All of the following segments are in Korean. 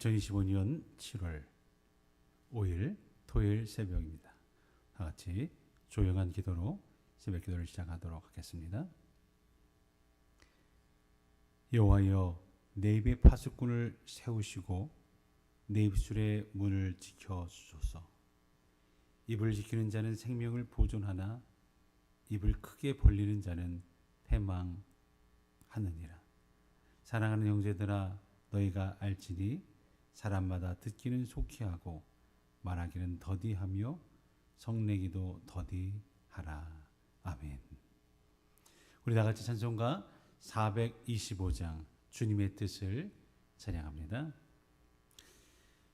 2025년 7월 5일 토요일 새벽입니다. 다 같이 조용한 기도로 새벽 기도를 시작하도록 하겠습니다. 여호와여 내 입에 파수꾼을 세우시고 내 입술의 문을 지켜 주소서. 입을 지키는 자는 생명을 보존하나 입을 크게 벌리는 자는 패망하느니라. 사랑하는 형제들아 너희가 알지니 사람마다 듣기는 속히 하고 말하기는 더디하며 성내기도 더디하라. 아멘. 우리 다 같이 찬송가 425장 주님의 뜻을 찬양합니다.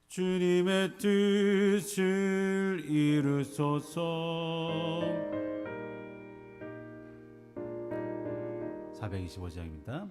주님의 뜻을 이루소서 425장입니다.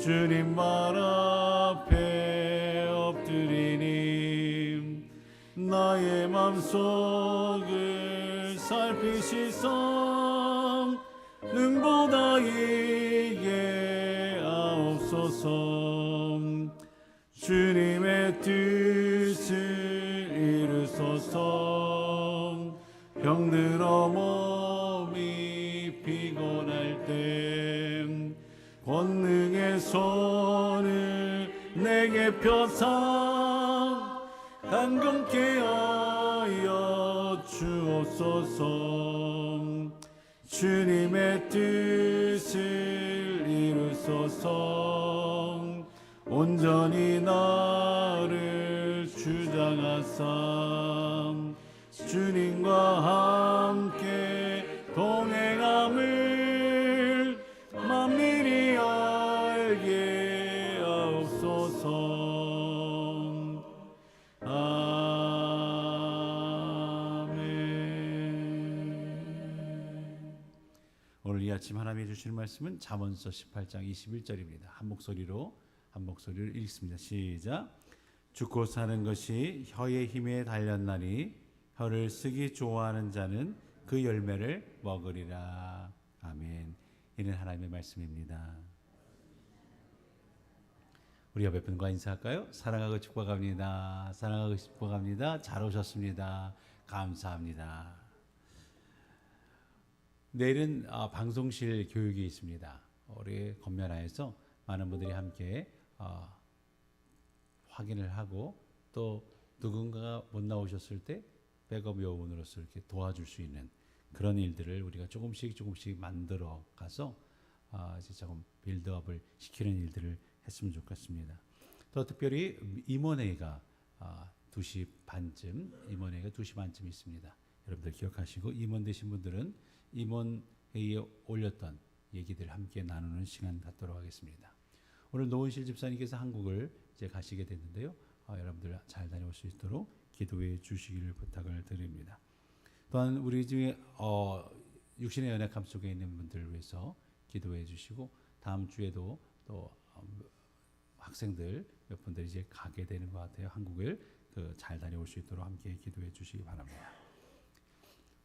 주님 말 앞에 엎드리니 나의 맘속을 살피시성 능보다 이게 아옵소서. 주님의 뜻을 이루소서. 병들어 몸이 피곤할 때 권능의 손을 내게 펴사 감격케 하여 주옵소서. 주님의 뜻을 이루소서. 온전히 나를 주장하사 주님과 함께 오늘 이 아침 하나님이 주시는 말씀은 잠언서 18장 21절입니다. 한 목소리로 한 목소리를 읽습니다. 시작. 죽고 사는 것이 혀의 힘에 달렸나니 혀를 쓰기 좋아하는 자는 그 열매를 먹으리라. 아멘. 이는 하나님의 말씀입니다. 우리 옆에 분과 인사할까요? 사랑하고 축복합니다. 사랑하고 축복합니다. 잘 오셨습니다. 감사합니다. 내일은 어, 방송실 교육이 있습니다. 우리 건면하에서 많은 분들이 함께 어, 확인을 하고 또 누군가가 못 나오셨을 때 백업 요원으로서 이렇게 도와줄 수 있는 그런 일들을 우리가 조금씩 조금씩 만들어 가서 아, 이제 조금 빌드업을 시키는 일들을 했으면 좋겠습니다. 또 특별히 임원회의가 아, 2시 반쯤 임원회의가 2시 반쯤 있습니다. 여러분들 기억하시고 임원 되신 분들은 임원회의에 올렸던 얘기들 함께 나누는 시간 갖도록 하겠습니다. 오늘 노은실 집사님께서 한국을 이제 가시게 됐는데요. 아, 여러분들 잘 다녀올 수 있도록 기도해 주시기를 부탁을 드립니다. 또한 우리 중에 어, 육신의 연약함 속에 있는 분들을 위해서 기도해 주시고 다음 주에도 또 어, 학생들 몇 분들이 이제 가게 되는 것 같아요. 한국을 그 잘 다녀올 수 있도록 함께 기도해 주시기 바랍니다.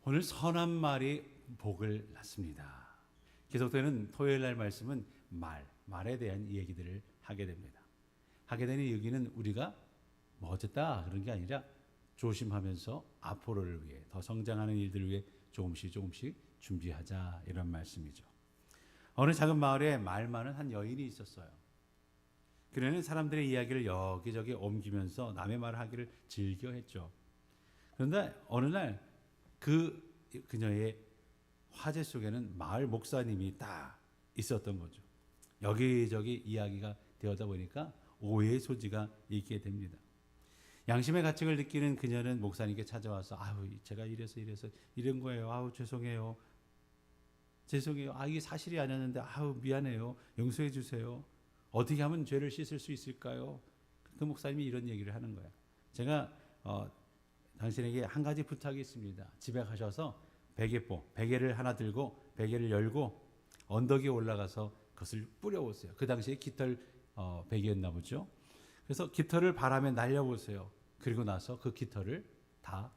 오늘 선한 말이 복을 낳습니다. 계속되는 토요일 날 말씀은 말, 말에 대한 얘기들을 하게 됩니다. 하게 되는 여기는 우리가 뭐 어쨌다 그런 게 아니라 조심하면서 앞으로를 위해 더 성장하는 일들을 위해 조금씩 조금씩 준비하자 이런 말씀이죠. 어느 작은 마을에 말 많은 한 여인이 있었어요. 그녀는 사람들의 이야기를 여기저기 옮기면서 남의 말을 하기를 즐겨 했죠. 그런데 어느 날 그 그녀의 화제 속에는 마을 목사님이 딱 있었던 거죠. 여기저기 이야기가 되어다 보니까 오해의 소지가 있게 됩니다. 양심의 가책을 느끼는 그녀는 목사님께 찾아와서 아우 제가 이래서 이래서 이런 거예요. 아우 죄송해요. 죄송해요. 아 이게 사실이 아니었는데 아우 미안해요. 용서해 주세요. 어떻게 하면 죄를 씻을 수 있을까요? 그 목사님이 이런 얘기를 하는 거야. 제가 어, 당신에게 한 가지 부탁이 있습니다. 집에 가셔서 베개보, 베개를 하나 들고 베개를 열고 언덕에 올라가서 그것을 뿌려보세요. 그 당시에 깃털 어, 베개였나 보죠. 그래서 깃털을 바람에 날려보세요. 그리고 나서 그 깃털을 다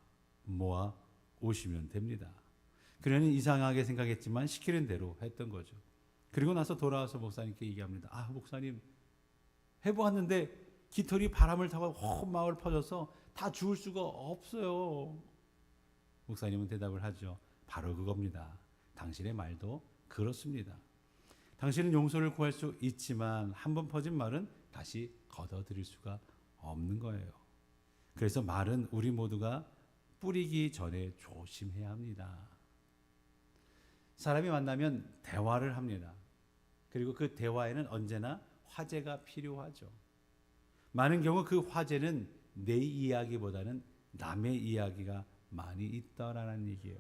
모아 오시면 됩니다. 그녀는 이상하게 생각했지만 시키는 대로 했던 거죠. 그리고 나서 돌아와서 목사님께 얘기합니다. 아, 목사님, 해보았는데 깃털이 바람을 타고 온 마을 퍼져서 다 주울 수가 없어요. 목사님은 대답을 하죠. 바로 그겁니다. 당신의 말도 그렇습니다. 당신은 용서를 구할 수 있지만 한 번 퍼진 말은 다시 걷어들일 수가 없는 거예요. 그래서 말은 우리 모두가 뿌리기 전에 조심해야 합니다. 사람이 만나면 대화를 합니다. 그리고 그 대화에는 언제나 화제가 필요하죠. 많은 경우 그 화제는 내 이야기보다는 남의 이야기가 많이 있다라는 얘기예요.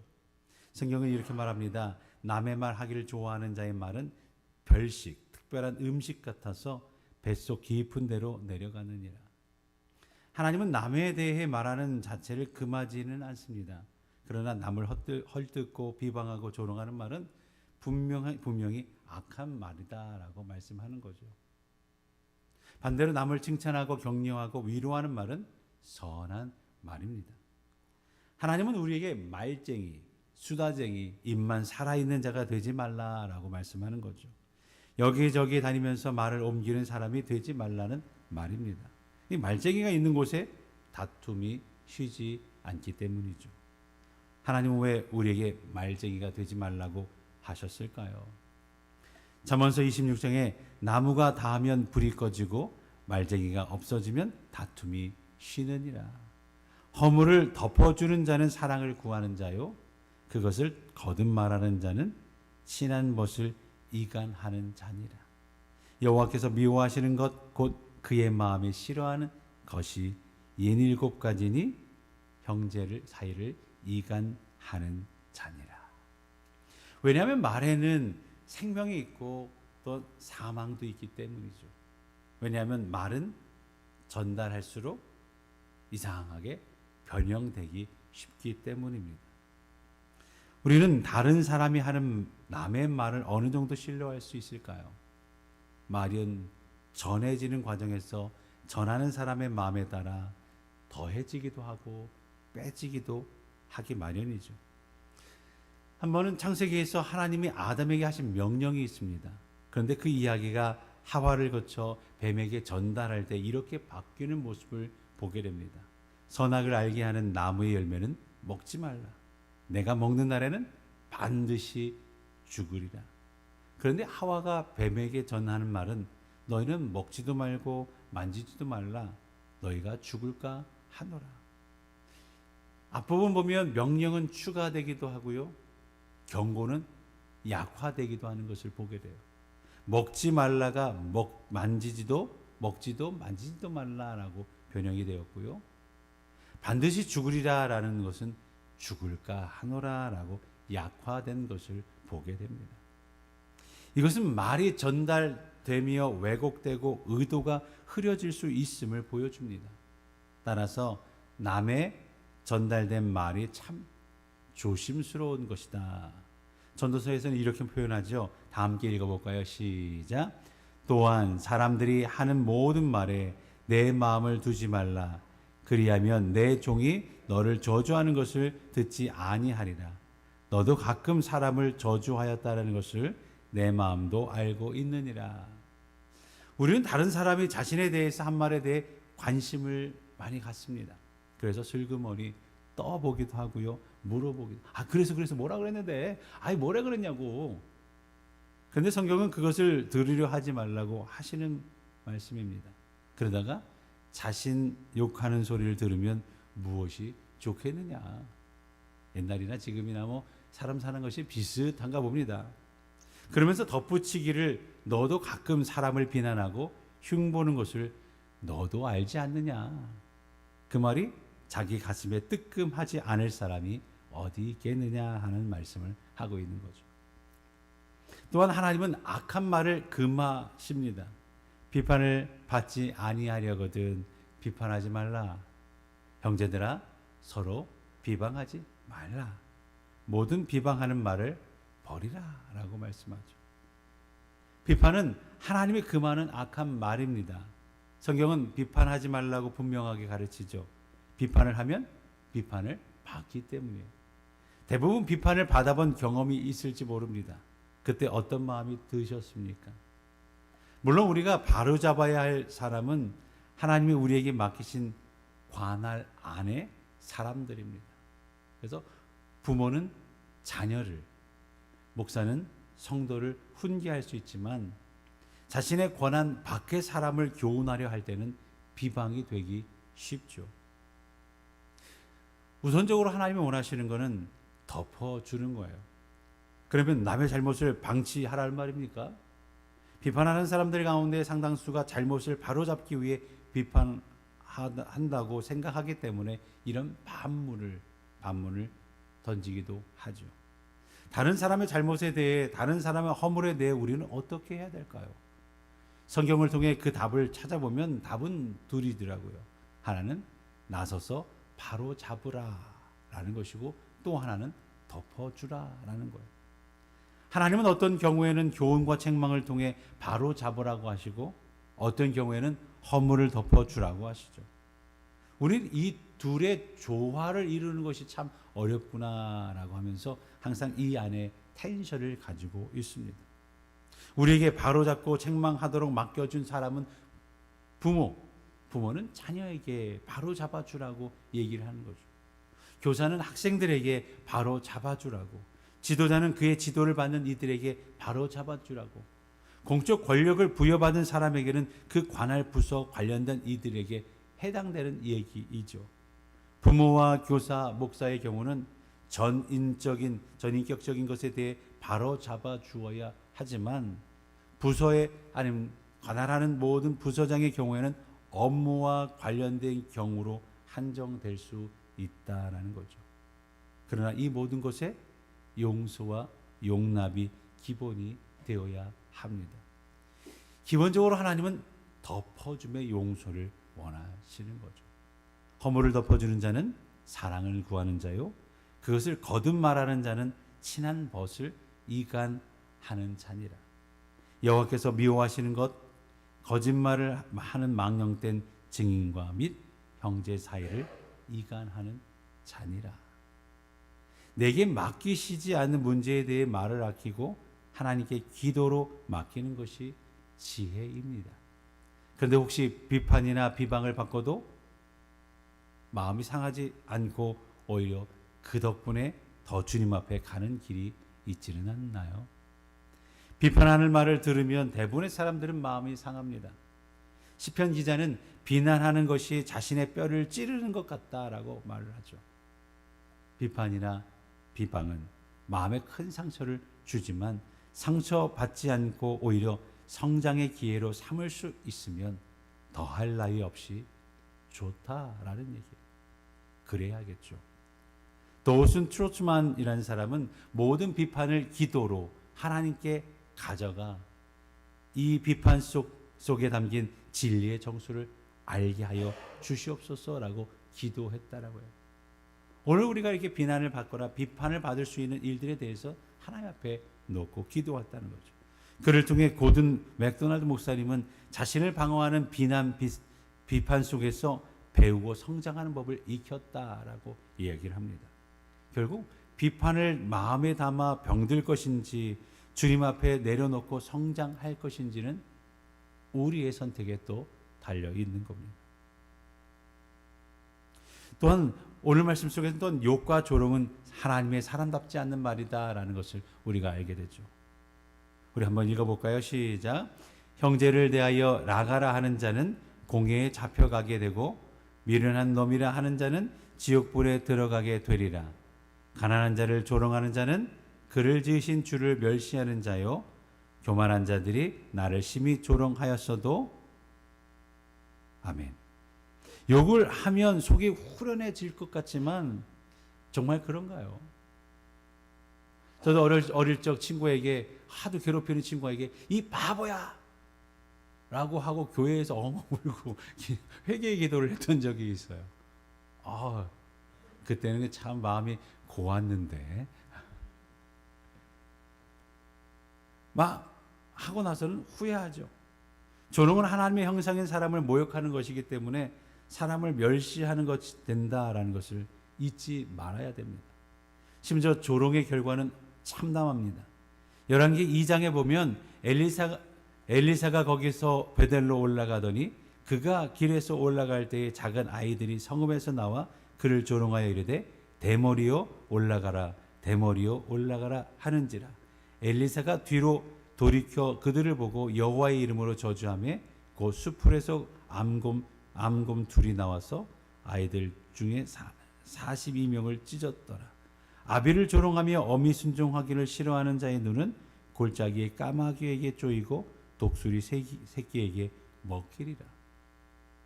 성경은 이렇게 말합니다. 남의 말 하기를 좋아하는 자의 말은 별식, 특별한 음식 같아서 뱃속 깊은 데로 내려가느니라. 하나님은 남에 대해 말하는 자체를 금하지는 않습니다. 그러나 남을 헐뜯고 비방하고 조롱하는 말은 분명히, 분명히 악한 말이다라고 말씀하는 거죠. 반대로 남을 칭찬하고 격려하고 위로하는 말은 선한 말입니다. 하나님은 우리에게 말쟁이, 수다쟁이, 입만 살아있는 자가 되지 말라라고 말씀하는 거죠. 여기저기 다니면서 말을 옮기는 사람이 되지 말라는 말입니다. 이 말쟁이가 있는 곳에 다툼이 쉬지 않기 때문이죠. 하나님은 왜 우리에게 말쟁이가 되지 말라고 하셨을까요? 잠언서 26장에 나무가 닿으면 불이 꺼지고 말쟁이가 없어지면 다툼이 쉬느니라. 허물을 덮어주는 자는 사랑을 구하는 자요. 그것을 거듭 말하는 자는 친한 것을 이간하는 자니라. 여호와께서 미워하시는 것 곧 그의 마음에 싫어하는 것이 예닐곱 가지니 형제를 사이를 이간하는 자니라. 왜냐하면 말에는 생명이 있고 또 사망도 있기 때문이죠. 왜냐하면 말은 전달할수록 이상하게 변형되기 쉽기 때문입니다. 우리는 다른 사람이 하는 남의 말을 어느 정도 신뢰할 수 있을까요? 말은 전해지는 과정에서 전하는 사람의 마음에 따라 더해지기도 하고 빼지기도 하기 마련이죠. 한 번은 창세기에서 하나님이 아담에게 하신 명령이 있습니다. 그런데 그 이야기가 하와를 거쳐 뱀에게 전달할 때 이렇게 바뀌는 모습을 보게 됩니다. 선악을 알게 하는 나무의 열매는 먹지 말라. 내가 먹는 날에는 반드시 죽으리라. 그런데 하와가 뱀에게 전하는 말은 너희는 먹지도 말고 만지지도 말라. 너희가 죽을까 하노라. 앞부분 보면 명령은 추가되기도 하고요. 경고는 약화되기도 하는 것을 보게 돼요. 먹지 말라가 먹 만지지도 먹지도 만지지도 말라라고 변형이 되었고요. 반드시 죽으리라라는 것은 죽을까 하노라라고 약화된 것을 보게 됩니다. 이것은 말이 전달되며 왜곡되고 의도가 흐려질 수 있음을 보여줍니다. 따라서 남의 전달된 말이 참 조심스러운 것이다. 전도서에서는 이렇게 표현하죠. 다 함께 읽어볼까요? 시작. 또한 사람들이 하는 모든 말에 내 마음을 두지 말라. 그리하면 내 종이 너를 저주하는 것을 듣지 아니하리라. 너도 가끔 사람을 저주하였다라는 것을 내 마음도 알고 있느니라. 우리는 다른 사람이 자신에 대해서 한 말에 대해 관심을 많이 갖습니다. 그래서 슬그머니 떠보기도 하고요. 물어보기도. 아, 그래서 그래서 뭐라 그랬는데? 아이, 뭐라 그랬냐고. 근데 성경은 그것을 들으려 하지 말라고 하시는 말씀입니다. 그러다가 자신 욕하는 소리를 들으면 무엇이 좋겠느냐. 옛날이나 지금이나 뭐 사람 사는 것이 비슷한가 봅니다. 그러면서 덧붙이기를 너도 가끔 사람을 비난하고 흉보는 것을 너도 알지 않느냐. 그 말이 자기 가슴에 뜨끔하지 않을 사람이 어디 있겠느냐 하는 말씀을 하고 있는 거죠. 또한 하나님은 악한 말을 금하십니다. 비판을 받지 아니하려거든 비판하지 말라. 형제들아 서로 비방하지 말라. 모든 비방하는 말을 버리라라고 말씀하죠. 비판은 하나님이 금하는 악한 말입니다. 성경은 비판하지 말라고 분명하게 가르치죠. 비판을 하면 비판을 받기 때문이에요. 대부분 비판을 받아본 경험이 있을지 모릅니다. 그때 어떤 마음이 드셨습니까? 물론 우리가 바로 잡아야 할 사람은 하나님이 우리에게 맡기신 관할 안에 사람들입니다. 그래서 부모는 자녀를, 목사는 성도를 훈계할 수 있지만 자신의 권한 밖의 사람을 교훈하려 할 때는 비방이 되기 쉽죠. 우선적으로 하나님이 원하시는 것은 덮어주는 거예요. 그러면 남의 잘못을 방치하라 말입니까? 비판하는 사람들 가운데 상당수가 잘못을 바로잡기 위해 비판한다고 생각하기 때문에 이런 반문을 반문을 던지기도 하죠. 다른 사람의 잘못에 대해 다른 사람의 허물에 대해 우리는 어떻게 해야 될까요? 성경을 통해 그 답을 찾아보면 답은 둘이더라고요. 하나는 나서서 바로 잡으라라는 것이고 또 하나는 덮어주라라는 거예요. 하나님은 어떤 경우에는 교훈과 책망을 통해 바로 잡으라고 하시고 어떤 경우에는 허물을 덮어주라고 하시죠. 우리는 이 둘의 조화를 이루는 것이 참 어렵구나라고 하면서 항상 이 안에 텐션을 가지고 있습니다. 우리에게 바로잡고 책망하도록 맡겨준 사람은 부모, 부모는 자녀에게 바로 잡아주라고 얘기를 하는 거죠. 교사는 학생들에게 바로 잡아주라고, 지도자는 그의 지도를 받는 이들에게 바로 잡아주라고, 공적 권력을 부여받은 사람에게는 그 관할 부서 관련된 이들에게 해당되는 얘기이죠. 부모와 교사, 목사의 경우는 전인적인 전인격적인 것에 대해 바로 잡아 주어야 하지만 부서에 아니면 관할하는 모든 부서장의 경우에는 업무와 관련된 경우로 한정될 수 있다라는 거죠. 그러나 이 모든 것에 용서와 용납이 기본이 되어야 합니다. 기본적으로 하나님은 덮어줌의 용서를 원하시는 거죠. 허물을 덮어주는 자는 사랑을 구하는 자요. 그것을 거듭 말하는 자는 친한 벗을 이간하는 자니라. 여호와께서 미워하시는 것 거짓말을 하는 망령된 증인과 및 형제 사이를 이간하는 자니라. 내게 맡기시지 않는 문제에 대해 말을 아끼고 하나님께 기도로 맡기는 것이 지혜입니다. 그런데 혹시 비판이나 비방을 받고도 마음이 상하지 않고 오히려 그 덕분에 더 주님 앞에 가는 길이 있지는 않나요? 비판하는 말을 들으면 대부분의 사람들은 마음이 상합니다. 시편 기자는 비난하는 것이 자신의 뼈를 찌르는 것 같다라고 말을 하죠. 비판이나 비방은 마음에 큰 상처를 주지만 상처 받지 않고 오히려 성장의 기회로 삼을 수 있으면 더할 나위 없이 좋다라는 얘기예요. 그래야겠죠. 도슨 트로츠만이라는 사람은 모든 비판을 기도로 하나님께 가져가 이 비판 속 속에 담긴 진리의 정수를 알게 하여 주시옵소서라고 기도했다라고 해요. 오늘 우리가 이렇게 비난을 받거나 비판을 받을 수 있는 일들에 대해서 하나님 앞에 놓고 기도했다는 거죠. 그를 통해 고든 맥도날드 목사님은 자신을 방어하는 비난 비, 비판 속에서 배우고 성장하는 법을 익혔다라고 이야기를 합니다. 결국 비판을 마음에 담아 병들 것인지 주님 앞에 내려놓고 성장할 것인지는 우리의 선택에 또 달려 있는 겁니다. 또한 오늘 말씀 속에서 또 욕과 조롱은 하나님의 사람답지 않는 말이다라는 것을 우리가 알게 되죠. 우리 한번 읽어볼까요? 시작. 형제를 대하여 나가라 하는 자는 공회에 잡혀가게 되고 미련한 놈이라 하는 자는 지옥불에 들어가게 되리라. 가난한 자를 조롱하는 자는 그를 지으신 주를 멸시하는 자요. 교만한 자들이 나를 심히 조롱하였어도 아멘. 욕을 하면 속이 후련해질 것 같지만 정말 그런가요? 저도 어릴, 어릴 적 친구에게 하도 괴롭히는 친구에게 이 바보야! 라고 하고 교회에서 엉엉 울고 회개의 기도를 했던 적이 있어요. 아, 그때는 참 마음이 고왔는데 막 하고 나서는 후회하죠. 조롱은 하나님의 형상인 사람을 모욕하는 것이기 때문에 사람을 멸시하는 것이 된다라는 것을 잊지 말아야 됩니다. 심지어 조롱의 결과는 참담합니다. 열왕기 2장에 보면 엘리사가 엘리사가 거기서 베델로 올라가더니 그가 길에서 올라갈 때에 작은 아이들이 성읍에서 나와 그를 조롱하여 이르되 대머리요 올라가라 대머리요 올라가라 하는지라 엘리사가 뒤로 돌이켜 그들을 보고 여호와의 이름으로 저주하며 그 수풀에서 암곰 암곰 둘이 나와서 아이들 중에 사, 42명을 찢었더라 아비를 조롱하며 어미 순종하기를 싫어하는 자의 눈은 골짜기의 까마귀에게 쪼이고 독수리 새끼, 새끼에게 먹히리라.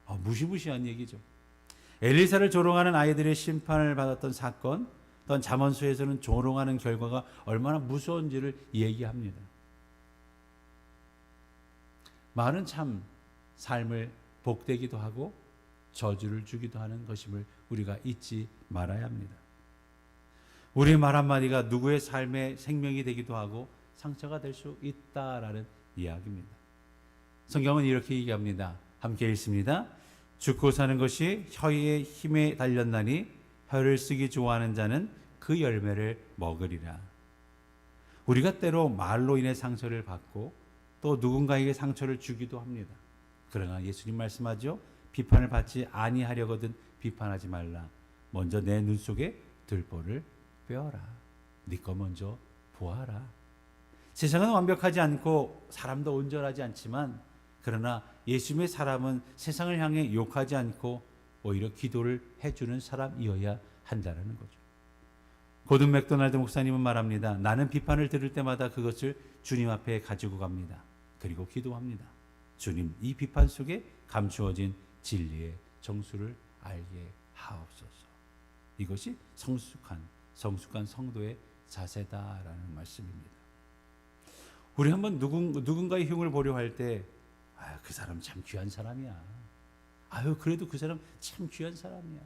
아, 무시무시한 얘기죠. 엘리사를 조롱하는 아이들의 심판을 받았던 사건, 또한 잠언수에서는 조롱하는 결과가 얼마나 무서운지를 얘기합니다. 말은 참 삶을 복되기도 하고 저주를 주기도 하는 것임을 우리가 잊지 말아야 합니다. 우리 말 한마디가 누구의 삶의 생명이 되기도 하고 상처가 될 수 있다라는 이야기입니다. 성경은 이렇게 얘기합니다. 함께 읽습니다. 죽고 사는 것이 혀의 힘에 달렸나니 혀를 쓰기 좋아하는 자는 그 열매를 먹으리라. 우리가 때로 말로 인해 상처를 받고 또 누군가에게 상처를 주기도 합니다. 그러나 예수님 말씀하죠. 비판을 받지 아니하려거든 비판하지 말라. 먼저 내 눈 속에 들보를 빼어라. 네거 먼저 보아라. 세상은 완벽하지 않고 사람도 온전하지 않지만 그러나 예수님의 사람은 세상을 향해 욕하지 않고 오히려 기도를 해주는 사람이어야 한다라는 거죠. 고든 맥도날드 목사님은 말합니다. 나는 비판을 들을 때마다 그것을 주님 앞에 가지고 갑니다. 그리고 기도합니다. 주님, 이 비판 속에 감추어진 진리의 정수를 알게 하옵소서. 이것이 성숙한 성숙한 성도의 자세다라는 말씀입니다. 우리 한번 누군, 누군가의 흉을 보려 할 때, 아, 그 사람 참 귀한 사람이야. 아유, 그래도 그 사람 참 귀한 사람이야.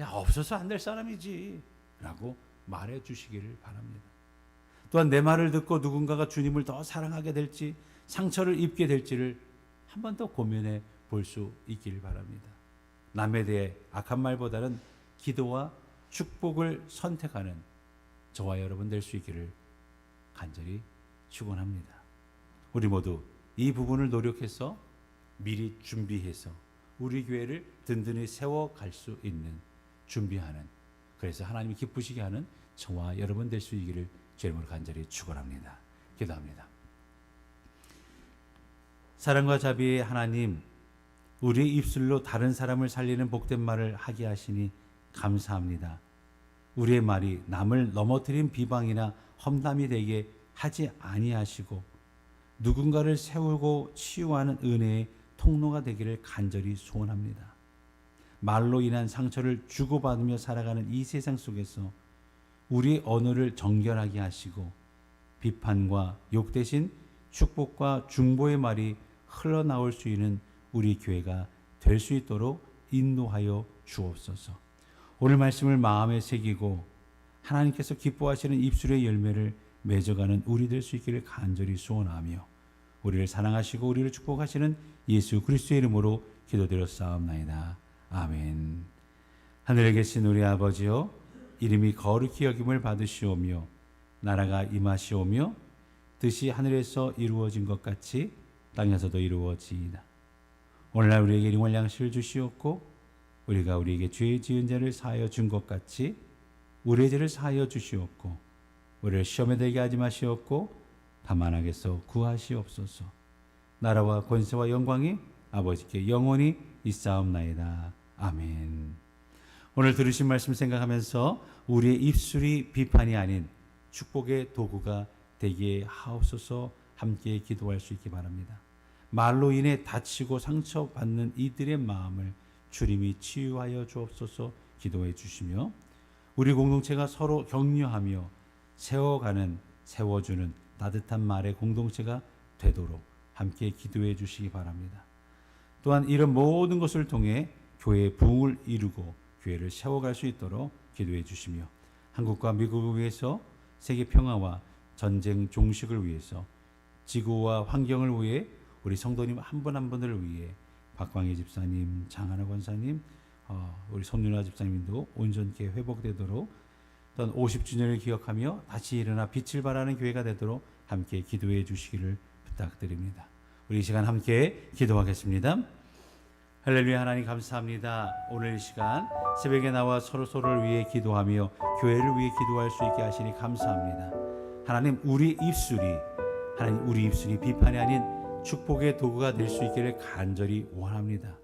야, 없어서 안 될 사람이지. 라고 말해 주시기를 바랍니다. 또한 내 말을 듣고 누군가가 주님을 더 사랑하게 될지, 상처를 입게 될지를 한 번 더 고민해 볼 수 있기를 바랍니다. 남에 대해 악한 말보다는 기도와 축복을 선택하는 저와 여러분 될 수 있기를 간절히 축원합니다. 우리 모두 이 부분을 노력해서 미리 준비해서 우리 교회를 든든히 세워 갈 수 있는 준비하는 그래서 하나님이 기쁘시게 하는 저와 여러분 될 수 있기를 주님으로 간절히 축원합니다. 기도합니다. 사랑과 자비의 하나님, 우리의 입술로 다른 사람을 살리는 복된 말을 하게 하시니 감사합니다. 우리의 말이 남을 넘어뜨린 비방이나 험담이 되게 하지 아니하시고 누군가를 세우고 치유하는 은혜의 통로가 되기를 간절히 소원합니다. 말로 인한 상처를 주고받으며 살아가는 이 세상 속에서 우리의 언어를 정결하게 하시고 비판과 욕 대신 축복과 중보의 말이 흘러나올 수 있는 우리 교회가 될 수 있도록 인도하여 주옵소서. 오늘 말씀을 마음에 새기고 하나님께서 기뻐하시는 입술의 열매를 맺어가는 우리 될 수 있기를 간절히 소원하며 우리를 사랑하시고 우리를 축복하시는 예수 그리스도의 이름으로 기도드렸사옵나이다. 아멘. 하늘에 계신 우리 아버지여 이름이 거룩히 여김을 받으시오며 나라가 임하시오며 뜻이 하늘에서 이루어진 것 같이 땅에서도 이루어지이다. 오늘날 우리에게 일용할 양식을 주시옵고 우리가 우리에게 죄 지은 죄를 사하여 준 것 같이 우리의 죄를 사하여 주시옵고 우리를 시험에 들게 하지 마시옵고 다만 악에서 구하시옵소서. 나라와 권세와 영광이 아버지께 영원히 있사옵나이다. 아멘. 오늘 들으신 말씀 생각하면서 우리의 입술이 비판이 아닌 축복의 도구가 되게 하옵소서 함께 기도할 수 있기 바랍니다. 말로 인해 다치고 상처받는 이들의 마음을 주님이 치유하여 주옵소서 기도해 주시며 우리 공동체가 서로 격려하며 세워가는 세워주는 따뜻한 말의 공동체가 되도록 함께 기도해 주시기 바랍니다. 또한 이런 모든 것을 통해 교회의 부흥을 이루고 교회를 세워갈 수 있도록 기도해 주시며 한국과 미국을 위해서 세계 평화와 전쟁 종식을 위해서 지구와 환경을 위해 우리 성도님 한 분 한 분을 위해 박광희 집사님, 장하나 권사님, 어, 우리 손윤아 집사님도 온전케 회복되도록 또한 50주년을 기억하며 다시 일어나 빛을 발하는 교회가 되도록 함께 기도해 주시기를 부탁드립니다. 우리 이 시간 함께 기도하겠습니다. 할렐루야 하나님 감사합니다. 오늘 이 시간 새벽에 나와 서로 서로를 위해 기도하며 교회를 위해 기도할 수 있게 하시니 감사합니다. 하나님 우리 입술이 하나님 우리 입술이 비판이 아닌 축복의 도구가 될 수 있기를 간절히 원합니다.